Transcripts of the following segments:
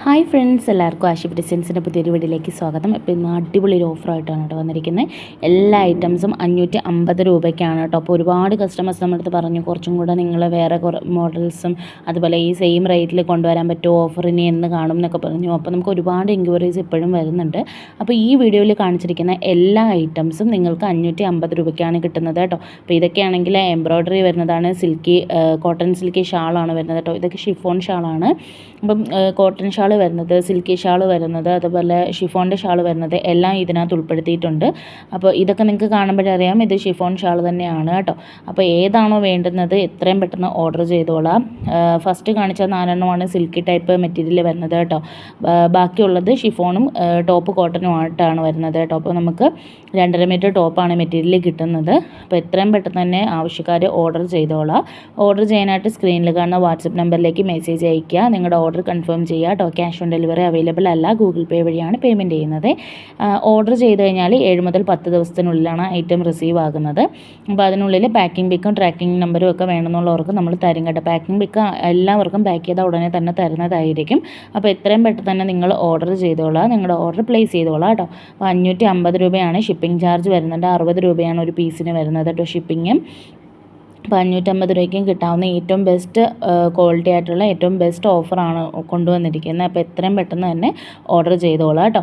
Hi friends എല്ലാവർക്കും ആഷിഫ് ഡിസൈൻസിന്റെ പുതിയൊരു വീഡിയോയിലേക്ക് സ്വാഗതം. ഇപ്പോൾ ഇന്ന് അടിപൊളി ഒരു ഓഫറായിട്ടാണ് കേട്ടോ വന്നിരിക്കുന്നത് എല്ലാ ഐറ്റംസും അഞ്ഞൂറ്റി അമ്പത് രൂപയ്ക്കാണ് കേട്ടോ. അപ്പോൾ ഒരുപാട് കസ്റ്റമേഴ്സ് നമ്മുടെ അടുത്ത് പറഞ്ഞു കുറച്ചും കൂടെ നിങ്ങൾ വേറെ മോഡൽസും അതുപോലെ ഈ സെയിം റേറ്റിൽ കൊണ്ടുവരാൻ പറ്റുമോ ഓഫറിന് എന്ന് കാണും എന്നൊക്കെ പറഞ്ഞു. അപ്പോൾ നമുക്ക് ഒരുപാട് എൻക്വയറീസ് ഇപ്പോഴും വരുന്നുണ്ട്. അപ്പോൾ ഈ വീഡിയോയിൽ കാണിച്ചിരിക്കുന്ന എല്ലാ ഐറ്റംസും നിങ്ങൾക്ക് അഞ്ഞൂറ്റി അമ്പത് രൂപയ്ക്കാണ് കിട്ടുന്നത് കേട്ടോ. അപ്പോൾ ഇതൊക്കെയാണെങ്കിൽ എംബ്രോയ്ഡറി വരുന്നതാണ് സിൽക്കി കോട്ടൺ സിൽക്കി ഷാളാണ് വരുന്നത് കേട്ടോ. ഇതൊക്കെ ഷിഫോൺ ഷാളാണ് അപ്പം കോട്ടൺ ഷാൾ വരുന്നത് സിൽക്കി ഷാൾ വരുന്നത് അതുപോലെ ഷിഫോണിന്റെ ഷാൾ വരുന്നത് എല്ലാം ഇതിനകത്ത് ഉൾപ്പെടുത്തിയിട്ടുണ്ട്. അപ്പോൾ ഇതൊക്കെ നിങ്ങൾക്ക് കാണുമ്പോഴറിയാം ഇത് ഷിഫോൺ ഷാൾ തന്നെയാണ് കേട്ടോ. അപ്പോൾ ഏതാണോ വേണ്ടുന്നത് എത്രയും പെട്ടെന്ന് ഓർഡർ ചെയ്തോളാം. ഫസ്റ്റ് കാണിച്ച നാലെണ്ണമാണ് സിൽക്കി ടൈപ്പ് മെറ്റീരിയൽ വരുന്നത് കേട്ടോ. ബാക്കിയുള്ളത് ഷിഫോണും ടോപ്പ് കോട്ടനും ആയിട്ടാണ് വരുന്നത് കേട്ടോ. അപ്പോൾ നമുക്ക് രണ്ടര മീറ്റർ ടോപ്പാണ് മെറ്റീരിയൽ കിട്ടുന്നത്. അപ്പോൾ എത്രയും പെട്ടെന്ന് തന്നെ ആവശ്യക്കാർ ഓർഡർ ചെയ്തോളാം. ഓർഡർ ചെയ്യാനായിട്ട് സ്ക്രീനിൽ കാണുന്ന വാട്സപ്പ് നമ്പറിലേക്ക് മെസ്സേജ് അയയ്ക്കുക. നിങ്ങളുടെ ഓർഡർ കൺഫേം ചെയ്യുക കേട്ടോ. ക്യാഷ് ഓൺ ഡെലിവറി അവൈലബിൾ അല്ല ഗൂഗിൾ പേ വഴിയാണ് പേയ്മെന്റ് ചെയ്യുന്നത്. ഓർഡർ ചെയ്ത് കഴിഞ്ഞാൽ ഏഴ് മുതൽ പത്ത് ദിവസത്തിനുള്ളിലാണ് ഐറ്റം റിസീവ് ആകുന്നത്. അപ്പോൾ അതിനുള്ളിൽ പാക്കിംഗ് പിക്കും ട്രാക്കിംഗ് നമ്പറും ഒക്കെ വേണമെന്നുള്ളവർക്ക് നമ്മൾ തരും കേട്ടോ. പാക്കിംഗ് പിക്ക് എല്ലാവർക്കും പാക്ക് ചെയ്താൽ ഉടനെ തന്നെ തരുന്നതായിരിക്കും. അപ്പോൾ എത്രയും പെട്ടെന്ന് തന്നെ നിങ്ങൾ ഓർഡർ ചെയ്തോളാം. നിങ്ങളുടെ ഓർഡർ പ്ലേസ് ചെയ്തോളാം കേട്ടോ. അപ്പോൾ അഞ്ഞൂറ്റി അമ്പത് രൂപയാണ് ഷിപ്പിംഗ് ചാർജ് വരുന്നുണ്ട് അറുപത് രൂപയാണ് ഒരു പീസിന് വരുന്നത് കേട്ടോ ഷിപ്പിങ്ങും അപ്പോൾ അഞ്ഞൂറ്റമ്പത് രൂപയ്ക്കും കിട്ടാവുന്ന ഏറ്റവും ബെസ്റ്റ് ക്വാളിറ്റി ആയിട്ടുള്ള ഏറ്റവും ബെസ്റ്റ് ഓഫറാണ് കൊണ്ടുവന്നിരിക്കുന്നത്. അപ്പോൾ എത്രയും പെട്ടെന്ന് തന്നെ ഓർഡർ ചെയ്തോളാം കേട്ടോ.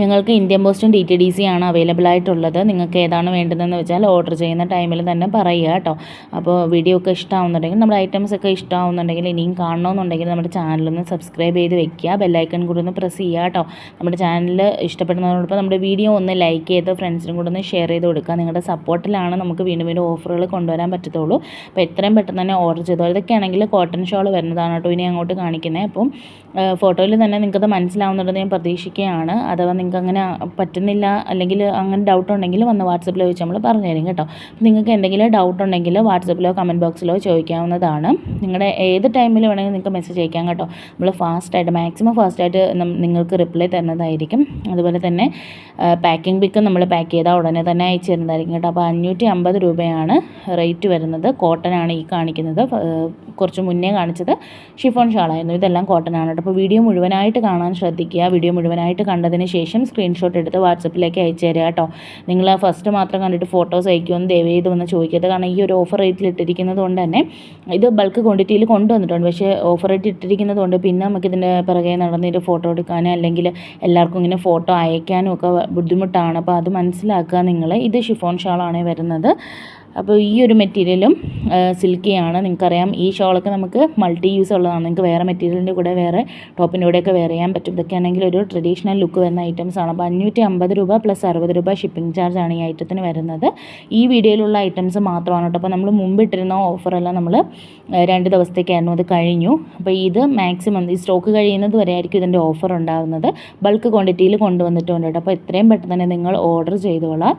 ഞങ്ങൾക്ക് ഇന്ത്യൻ പോസ്റ്റും ഡി ടി ഡി സി ആണ് അവൈലബിൾ ആയിട്ടുള്ളത്. നിങ്ങൾക്ക് ഏതാണ് വേണ്ടതെന്ന് വെച്ചാൽ ഓർഡർ ചെയ്യുന്ന ടൈമിൽ തന്നെ പറയുക കേട്ടോ. അപ്പോൾ വീഡിയോ ഒക്കെ ഇഷ്ടമാവുന്നുണ്ടെങ്കിൽ നമ്മുടെ ഐറ്റംസ് ഒക്കെ ഇഷ്ടമാവുന്നുണ്ടെങ്കിൽ ഇനിയും കാണണമെന്നുണ്ടെങ്കിൽ നമ്മുടെ ചാനലൊന്ന് സബ്സ്ക്രൈബ് ചെയ്ത് വെക്കുക. ബെല്ലൈക്കൺ കൂടി ഒന്ന് പ്രസ് ചെയ്യുക കേട്ടോ. നമ്മുടെ ചാനൽ ഇഷ്ടപ്പെടുന്നതോടൊപ്പം നമ്മുടെ വീഡിയോ ഒന്ന് ലൈക്ക് ചെയ്ത് ഫ്രണ്ട്സിനും കൂടെ ഒന്ന് ഷെയർ ചെയ്ത് കൊടുക്കുക. നിങ്ങളുടെ സപ്പോർട്ടിലാണ് നമുക്ക് വീണ്ടും വീണ്ടും ഓഫറുകൾ കൊണ്ടുവരാൻ പറ്റത്തുള്ളൂ. അപ്പോൾ എത്രയും പെട്ടെന്ന് തന്നെ ഓർഡർ ചെയ്തോ? ഇതൊക്കെയാണെങ്കിൽ കോട്ടൺ ഷോൾ വരുന്നതാണ് കേട്ടോ ഇനി അങ്ങോട്ട് കാണിക്കുന്നത്. അപ്പം ഫോട്ടോയിൽ തന്നെ നിങ്ങൾക്കത് മനസ്സിലാവുന്നുണ്ടെന്ന് ഞാൻ പ്രതീക്ഷിക്കുകയാണ്. അഥവാ നിങ്ങൾക്ക് അങ്ങനെ പറ്റുന്നില്ല അല്ലെങ്കിൽ അങ്ങനെ ഡൗട്ട് ഉണ്ടെങ്കിൽ വന്ന് വാട്സപ്പിൽ ചോദിച്ച് നമ്മൾ പറഞ്ഞു തരും കേട്ടോ. നിങ്ങൾക്ക് എന്തെങ്കിലും ഡൗട്ട് ഉണ്ടെങ്കിൽ വാട്സപ്പിലോ കമന്റ് ബോക്സിലോ ചോദിക്കാവുന്നതാണ്. നിങ്ങളുടെ ഏത് ടൈമിൽ വേണമെങ്കിൽ നിങ്ങൾക്ക് മെസ്സേജ് അയക്കാം കേട്ടോ. നമ്മൾ ഫാസ്റ്റായിട്ട് മാക്സിമം ഫാസ്റ്റായിട്ട് നിങ്ങൾക്ക് റിപ്ലൈ തരുന്നതായിരിക്കും. അതുപോലെ തന്നെ പാക്കിംഗ് പിക്ക് നമ്മൾ പാക്ക് ചെയ്താൽ ഉടനെ തന്നെ അയച്ചു തരുന്നതായിരിക്കും കേട്ടോ. അപ്പോൾ അഞ്ഞൂറ്റി അമ്പത് രൂപയാണ് റേറ്റ് വരുന്നത്. കോട്ടൺ ആണ് ഈ കാണിക്കുന്നത്. കുറച്ച് മുന്നേ കാണിച്ചത് ഷിഫോൺ ഷാളായിരുന്നു ഇതെല്ലാം കോട്ടൺ ആണ് കേട്ടോ. അപ്പോൾ വീഡിയോ മുഴുവനായിട്ട് കാണാൻ ശ്രദ്ധിക്കുക. വീഡിയോ മുഴുവനായിട്ട് കണ്ടതിന് ശേഷം സ്ക്രീൻഷോട്ട് എടുത്ത് വാട്സപ്പിലേക്ക് അയച്ചു തരിക കേട്ടോ നിങ്ങൾ ഫസ്റ്റ് മാത്രം കണ്ടിട്ട് ഫോട്ടോസ് അയക്കുമെന്ന് ദയവ് ചെയ്ത് വന്ന് ചോദിക്കരുത്. കാരണം ഈ ഒരു ഓഫർ റേറ്റിൽ ഇട്ടിരിക്കുന്നത് കൊണ്ട് തന്നെ ഇത് ബൾക്ക് ക്വാണ്ടിറ്റിയിൽ കൊണ്ടുവന്നിട്ടുണ്ട്. പക്ഷേ ഓഫർ റേറ്റ് ഇട്ടിരിക്കുന്നത് കൊണ്ട് പിന്നെ നമുക്ക് ഇതിന്റെ പിറകെ നടന്നിട്ട് ഫോട്ടോ എടുക്കാനും അല്ലെങ്കിൽ എല്ലാവർക്കും ഇങ്ങനെ ഫോട്ടോ അയക്കാനും ഒക്കെ ബുദ്ധിമുട്ടാണ്. അപ്പോൾ അത് മനസ്സിലാക്കുക നിങ്ങൾ ഇത് ഷിഫോൺ ഷാളാണ് വരുന്നത്. അപ്പോൾ ഈ ഒരു മെറ്റീരിയലും സിൽക്കിയാണ്. നിങ്ങൾക്കറിയാം ഈ ഷോളൊക്കെ നമുക്ക് മൾട്ടി യൂസ് ഉള്ളതാണ്. നിങ്ങൾക്ക് വേറെ മെറ്റീരിയലിന്റെ കൂടെ വേറെ ടോപ്പിന്റെ കൂടെയൊക്കെ വെയർ ചെയ്യാൻ പറ്റും. ഇതൊക്കെയാണെങ്കിൽ ഒരു ട്രഡീഷണൽ ലുക്ക് വരുന്ന ഐറ്റംസ് ആണ്. അപ്പോൾ അഞ്ഞൂറ്റി അമ്പത് രൂപ പ്ലസ് അറുപത് രൂപ ഷിപ്പിംഗ് ചാർജ് ആണ് ഈ ഐറ്റത്തിന് വരുന്നത്. ഈ വീഡിയോയിലുള്ള ഐറ്റംസ് മാത്രമാണ് കേട്ടോ. അപ്പോൾ നമ്മൾ മുമ്പ് ഇട്ടിരുന്ന ഓഫറെല്ലാം നമ്മൾ രണ്ട് ദിവസത്തേക്കായിരുന്നു. അത് കഴിഞ്ഞു. അപ്പോൾ ഇത് മാക്സിമം ഈ സ്റ്റോക്ക് കഴിയുന്നത് വരെ ആയിരിക്കും ഇതിന്റെ ഓഫർ ഉണ്ടാകുന്നത് ബൾക്ക് ക്വാണ്ടിറ്റിയിൽ കൊണ്ടുവന്നിട്ടുണ്ട് കേട്ടോ. അപ്പോൾ എത്രയും പെട്ടെന്ന് തന്നെ നിങ്ങൾ ഓർഡർ ചെയ്തോളാം.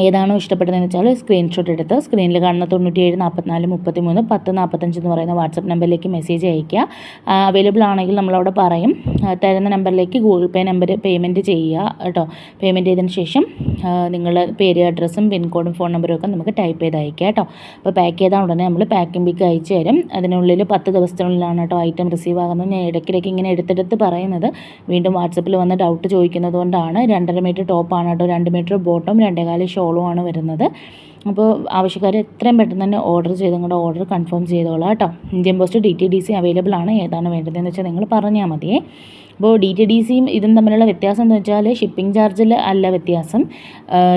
ഏതാണോ ഇഷ്ടപ്പെട്ടതെന്ന് വെച്ചാൽ സ്ക്രീൻഷോട്ട് എടുത്ത് സ്ക്രീനിൽ കാണുന്ന തൊണ്ണൂറ്റിയേഴ് നാൽപ്പത്തിനാല് മുപ്പത്തി മൂന്ന് പത്ത് നാൽപ്പത്തഞ്ച് എന്ന് പറയുന്ന വാട്സപ്പ് നമ്പറിലേക്ക് മെസ്സേജ് അയയ്ക്കുക. അവൈലബിൾ ആണെങ്കിൽ നമ്മളവിടെ പറയും. തരുന്ന നമ്പറിലേക്ക് ഗൂഗിൾ പേ നമ്പർ പേയ്മെന്റ് ചെയ്യുക കേട്ടോ. പേയ്മെന്റ് ചെയ്തതിന് ശേഷം നിങ്ങൾ പേര് അഡ്രസ്സും പിൻകോഡും ഫോൺ നമ്പറും ഒക്കെ നമുക്ക് ടൈപ്പ് ചെയ്ത് അയക്കുക കേട്ടോ. അപ്പോൾ പാക്ക് ചെയ്താൽ ഉടനെ നമ്മൾ പാക്കിംഗ് ബിക്ക് അയച്ചു തരും. അതിനുള്ളിൽ പത്ത് ദിവസത്തിനുള്ളിലാണ് കേട്ടോ ഐറ്റം റിസീവ് ആകുന്നത്. ഞാൻ ഇടയ്ക്കിടയ്ക്ക് ഇങ്ങനെ എടുത്തെടുത്ത് പറയുന്നത്. വീണ്ടും വാട്സപ്പിൽ വന്ന് ഡൗട്ട് ചോദിക്കുന്നത് കൊണ്ടാണ്. രണ്ടര മീറ്റർ ടോപ്പാണ് കേട്ടോ. രണ്ട് മീറ്റർ ബോട്ടം രണ്ടേകാൽ ഷോളുമാണ് വരുന്നത്. അപ്പോൾ ആവശ്യക്കാർ എത്രയും പെട്ടെന്ന് തന്നെ ഓർഡർ ചെയ്ത് നിങ്ങളുടെ ഓർഡർ കൺഫേം ചെയ്തോളാം കേട്ടോ. Indian post D T D C available ആണ്. ഏതാണ് വേണ്ടതെന്ന് വെച്ചാൽ നിങ്ങൾ പറഞ്ഞാൽ മതിയേ അപ്പോൾ ഡി ടി ഡി സിയും ഇതും തമ്മിലുള്ള വ്യത്യാസം എന്ന് വെച്ചാൽ ഷിപ്പിംഗ് ചാർജിൽ അല്ല വ്യത്യാസം.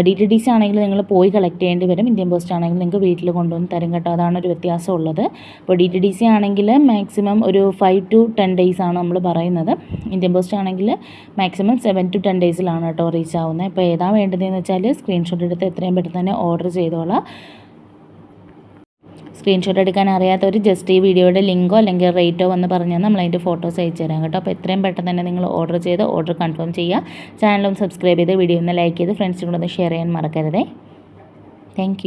ഡി ടി ഡി സി ആണെങ്കിൽ നിങ്ങൾ പോയി കളക്ട് ചെയ്യേണ്ടി വരും. ഇന്ത്യൻ പോസ്റ്റ് ആണെങ്കിൽ നിങ്ങൾക്ക് വീട്ടിൽ കൊണ്ടുവന്ന് തരും കേട്ടോ. അതാണ് ഒരു വ്യത്യാസം ഉള്ളത്. അപ്പോൾ ഡി ടി ഡി സി ആണെങ്കിൽ മാക്സിമം ഒരു ഫൈവ് ടു ടെൻ ഡേയ്സ് ആണ് നമ്മൾ പറയുന്നത്. ഇന്ത്യൻ പോസ്റ്റ് ആണെങ്കിൽ മാക്സിമം സെവൻ ടു ടെൻ ഡേയ്സിലാണ് കേട്ടോ റീച്ച് ആവുന്നത്. ഇപ്പോൾ ഏതാണ് വേണ്ടതെന്ന് വെച്ചാൽ സ്ക്രീൻഷോട്ട് എടുത്ത് എത്രയും പെട്ടെന്ന് തന്നെ ഓർഡർ ചെയ്തോളാം. സ്ക്രീൻഷോട്ട് എടുക്കാൻ അറിയാത്തവർ ജസ്റ്റ് ഈ വീഡിയോയുടെ ലിങ്കോ അല്ലെങ്കിൽ റേറ്റോ വന്ന് പറഞ്ഞാൽ നമ്മൾ അതിന്റെ ഫോട്ടോസ് അയച്ചു തരാം കേട്ടോ. അപ്പോൾ എത്രയും പെട്ടെന്ന് തന്നെ നിങ്ങൾ ഓർഡർ ചെയ്ത് ഓർഡർ കൺഫേം ചെയ്യുക ചാനലും സബ്സ്ക്രൈബ് ചെയ്ത് വീഡിയോ ഒന്ന് ലൈക്ക് ചെയ്ത് ഫ്രണ്ട്സിനോടൊന്ന് ഷെയർ ചെയ്യാൻ മറക്കരുതേ. താങ്ക്